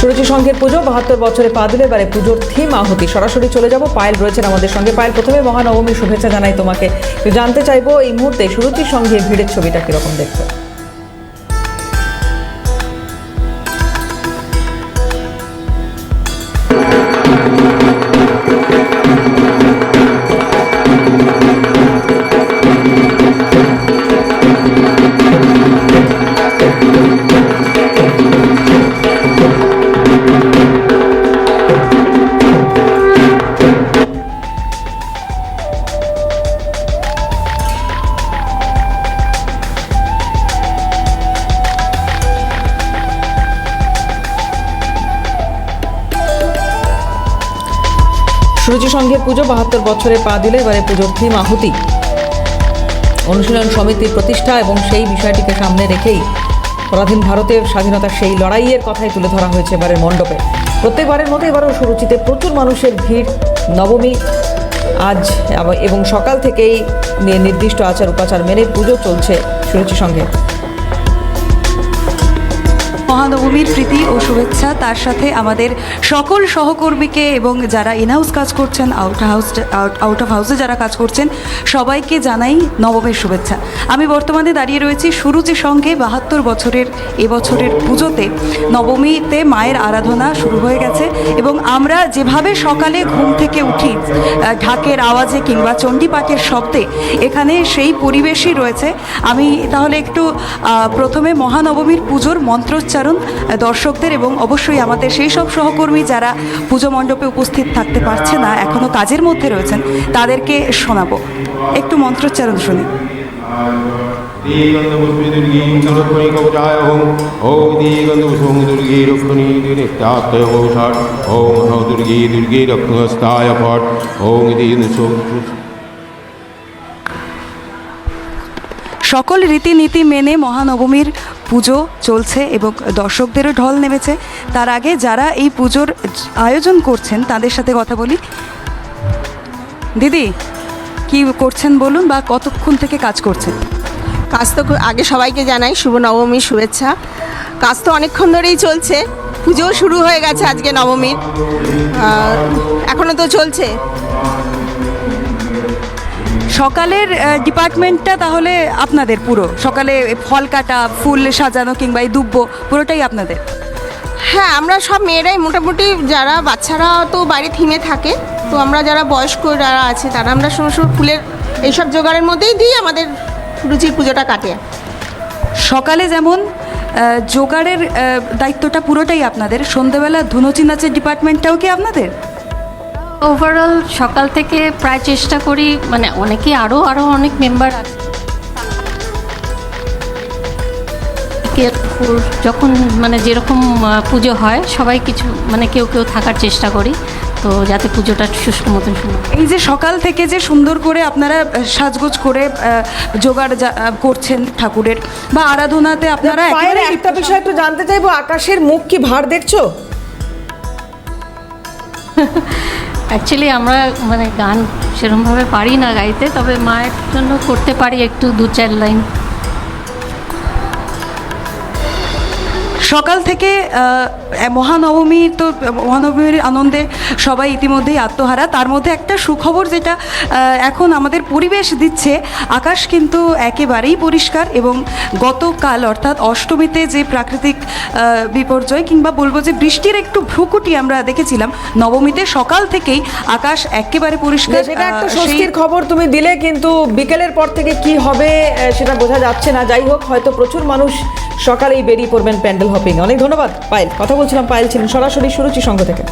সুরুচি সংঘের পুজো, বাহাত্তর বছরে পা দিলে এবারে পুজোর থিম আহুতি। সরাসরি চলে যাব, পায়েল রয়েছেন আমাদের সঙ্গে। পায়েল, প্রথমে মহানবমী শুভেচ্ছা জানাই তোমাকে। জানতে চাইব এই মুহূর্তে সুরুচি সংঘে ভিড়ের ছবিটা কীরকম দেখছ সুরুচি সংঘের পুজো, বাহাত্তর বছরে পা দিলে এবারে পুজোর থিম আহুতি। অনুশীলন সমিতির প্রতিষ্ঠা এবং সেই বিষয়টিকে সামনে রেখেই পরাধীন ভারতের স্বাধীনতার সেই লড়াইয়ের কথাই তুলে ধরা হয়েছে এবারের মণ্ডপে। প্রত্যেকবারের মতো এবারও সুরুচিতে প্রচুর মানুষের ভিড়, নবমী, আজ এবং সকাল থেকেই নির্দিষ্ট আচার উপাচার মেনে পুজো চলছে সুরুচি সংঘে মহানবমীর প্রীতি ও শুভেচ্ছা। তার সাথে আমাদের সকল সহকর্মীকে এবং যারা ইনহাউস কাজ করছেন আউট হাউস আউট অফ হাউসে যারা কাজ করছেন, সবাইকে জানাই নবমীর শুভেচ্ছা। আমি বর্তমানে দাঁড়িয়ে রয়েছি সুরুচি সঙ্গে বাহাত্তর বছরের এবছরের পুজোতে। নবমীতে মায়ের আরাধনা শুরু হয়ে গেছে এবং আমরা যেভাবে সকালে ঘুম থেকে উঠি ঢাকের আওয়াজে কিংবা চণ্ডীপাঠের শব্দে, এখানে সেই পরিবেশই রয়েছে। আমি তাহলে একটু প্রথমে মহানবমীর পুজোর মন্ত্রোচ্চারণ আহ, দর্শকদের এবং অবশ্যই আমাদের সেই সব সহকর্মী যারা পুজো মণ্ডপে উপস্থিত থাকতে পারছে না এখনও কাজের মধ্যে রয়েছেন তাদেরকে শোনাবো একটু মন্ত্রোচ্চারণ শুনি दीगन्धपुष्पिदुर्गीं सर्वत्वैकवचाय ॐ ॐ दीगन्धपुष्पं दुर्गे रुक्मिणी नित्यात्तय षट् ॐ ह दुर्गे दुर्गे रत्नस्ताय फट् ॐ दीन সকল রীতিনীতি মেনে মহানবমীর পুজো চলছে এবং দর্শকদেরও ঢল নেমেছে। তার আগে যারা এই পুজোর আয়োজন করছেন, তাদের সাথে কথা বলি। দিদি, কি করছেন বলুন বা কতক্ষণ থেকে কাজ করছেন? কাজ তো আগে সবাইকে জানাই শুভ নবমীর শুভেচ্ছা। কাজ তো অনেকক্ষণ ধরেই চলছে। পুজোও শুরু হয়ে গেছে আজকে নবমীর। এখনও তো চলছে। সকালের ডিপার্টমেন্টটা তাহলে আপনাদের পুরো? সকালে ফল কাটা ফুল সাজানো কিংবা এই দুব্ব পুরোটাই আপনাদের? হ্যাঁ আমরা সব মেয়েরাই মোটামুটি যারা বাচ্চারা তো বাইরে থিমে থাকে তো আমরা যারা বয়স্ক যারা আছে তারা আমরা সময় ফুলের এইসব জোগাড়ের মধ্যেই দিই আমাদের রুচির পুজোটা কাটে। সকালে যেমন জোগাড়ের দায়িত্বটা পুরোটাই আপনাদের সন্ধেবেলা ধুনুচি নাচের ডিপার্টমেন্টটাও কি আপনাদের? ওভারঅল সকাল থেকে প্রায় চেষ্টা করি মানে অনেকে আরও আরও অনেক মেম্বার আছে। যখন মানে যেরকম পুজো হয় সবাই কিছু মানে কেউ কেউ থাকার চেষ্টা করি। তো যাতে পুজোটা সুষ্ঠু মতন শুনে এই যে সকাল থেকে যে সুন্দর করে আপনারা সাজগোজ করে আহ, জোগাড় করছেন ঠাকুরের বা আরাধনাতে আপনারা একটা বিষয় একটু জানতে চাইব আকাশের মুখ কি ভার দেখছ? অ্যাকচুয়ালি আমরা মানে গান সেরমভাবে পারি না গাইতে, তবে মায়ের জন্য করতে পারি একটু, দু চার লাইন। সকাল থেকে মহানবমী তো মহানবমীর আনন্দে সবাই ইতিমধ্যেই আত্মহারা। তার মধ্যে একটা সুখবর যেটা এখন আমাদের পরিবেশ দিচ্ছে আকাশ কিন্তু একেবারেই পরিষ্কার এবং গতকাল অর্থাৎ অষ্টমীতে যে প্রাকৃতিক বিপর্যয় কিংবা বলব যে বৃষ্টির একটু ভ্রুকুটি আমরা দেখেছিলাম নবমীতে সকাল থেকেই আকাশ একেবারে পরিষ্কার সেটা একটা স্বস্তির খবর তুমি দিলে কিন্তু বিকেলের পর থেকে কি হবে সেটা বোঝা যাচ্ছে না। যাই হোক হয়তো প্রচুর মানুষ সকালেই বেরিয়ে পড়বেন প্যান্ডেল হপিং। অনেক ধন্যবাদ পায়েল। কথা বলছিলাম পায়েল ছিলেন। সরাসরি সুরুচি সংঘ থেকে।